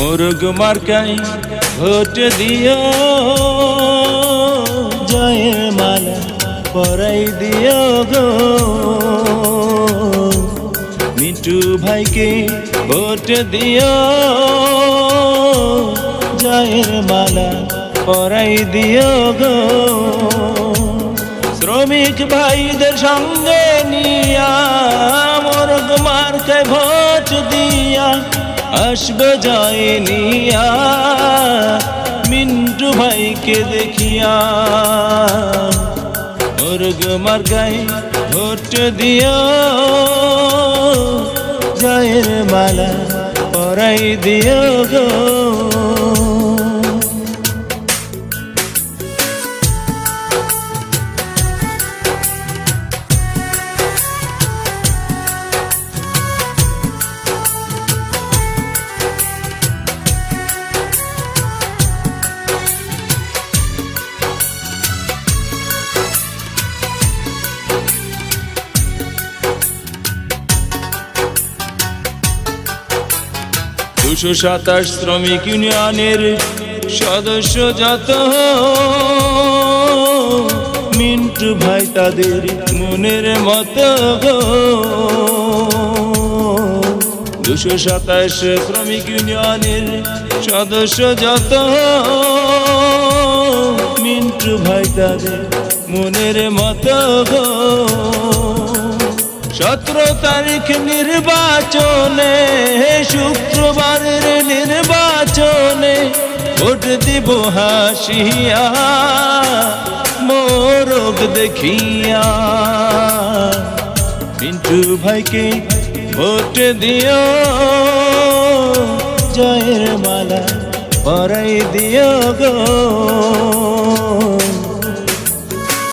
মুরগ মার্কাই ভোট দিও। জয়ের মালা পরাই দিও গো। মিটু ভাইকে ভোট দিও। জয়ের মালা পরাই দিও গো। শ্রমিক ভাইদের সঙ্গে নিয়া মোরগ মার্কে ভোট দিয়া। আসবে যায় নিয়া, মিন্টু ভাইকে দেখিয়া। মুরগ মার্গাই ভোট দিও, জয়ের মালা পরাই দিও গো। দুশো সাতাশ শ্রমিক ইউনিয়নের সদস্য যত মিন্টু ভাই তাদের মনের মতো দুশো সাতাশ শ্রমিক ইউনিয়নের সদস্য যত মিন্টু ভাই তাদের মনের মতো সতেরো তারিখ নির্বাচনে দিব হাসিয়া মোরগ দেখিয়া। পিন্টু ভাইকে ভোট দিও জয়ের মালা পরাই দিও গো।